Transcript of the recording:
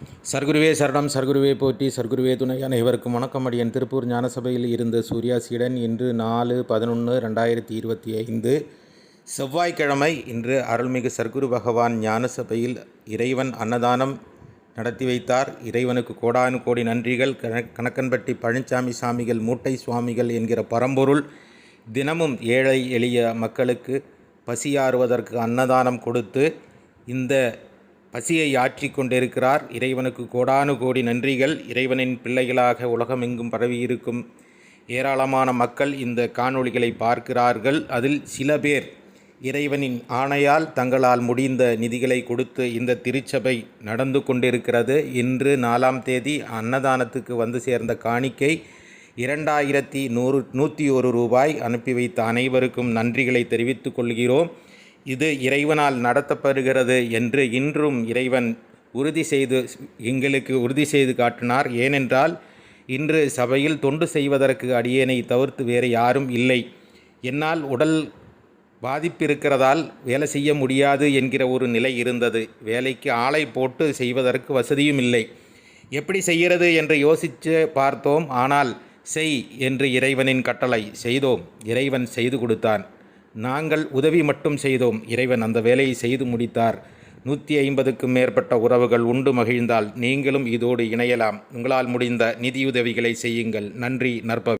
சர்க்குருவே சரணம் சர்க்குருவே போற்றி சர்க்குருவே துணை. அனைவருக்கும் வணக்கம். அடியன் திருப்பூர் ஞானசபையில் இருந்த சூர்யா இன்று நாலு பதினொன்று ரெண்டாயிரத்தி இருபத்தி ஐந்து செவ்வாய்க்கிழமை இன்று அருள்மிகு சர்க்குரு பகவான் ஞானசபையில் இறைவன் அன்னதானம் நடத்தி வைத்தார். இறைவனுக்கு கோடானு கோடி நன்றிகள். கண கணக்கன்பட்டி பழனிசாமி சாமிகள் மூட்டை சுவாமிகள் என்கிற பரம்பொருள் தினமும் ஏழை எளிய மக்களுக்கு பசியாறுவதற்கு அன்னதானம் கொடுத்து இந்த பசியை ஆற்றி கொண்டிருக்கிறார். இறைவனுக்கு கோடானு கோடி நன்றிகள். இறைவனின் பிள்ளைகளாக உலகமெங்கும் பரவியிருக்கும் ஏராளமான மக்கள் இந்த காணொளிகளை பார்க்கிறார்கள். அதில் சில பேர் இறைவனின் ஆணையால் தங்களால் முடிந்த நிதிகளை கொடுத்து இந்த திருச்சபை நடந்து கொண்டிருக்கிறது. இன்று நாலாம் தேதி அன்னதானத்துக்கு வந்து சேர்ந்த காணிக்கை இரண்டாயிரத்தி நூறு நூற்றி ஒரு ரூபாய் அனுப்பி வைத்த அனைவருக்கும் நன்றிகளை தெரிவித்துக் கொள்கிறோம். இது இறைவனால் நடத்தப்படுகிறது என்று இன்றும் இறைவன் உறுதி செய்து எங்களுக்கு உறுதி செய்து காட்டினார். ஏனென்றால் இன்று சபையில் தொண்டு செய்வதற்கு அடியேனை தவிர்த்து வேறு யாரும் இல்லை. என்னால் உடல் பாதிப்பு இருக்கிறதால் வேலை செய்ய முடியாது என்கிற ஒரு நிலை இருந்தது. வேலைக்கு ஆளை போட்டு செய்வதற்கு வசதியும் இல்லை. எப்படி செய்கிறது என்று யோசித்து பார்த்தோம். ஆனால் செய் என்று இறைவனின் கட்டளை செய்தோம். இறைவன் செய்து கொடுத்தான். நாங்கள் உதவி மட்டும் செய்தோம். இறைவன் அந்த வேலையை செய்து முடித்தார். நூற்றி ஐம்பதுக்கும் மேற்பட்ட உறவுகள் உண்டு மகிழ்ந்தால் நீங்களும் இதோடு இணையலாம். உங்களால் முடிந்த நிதியுதவிகளை செய்யுங்கள். நன்றி நற்பவி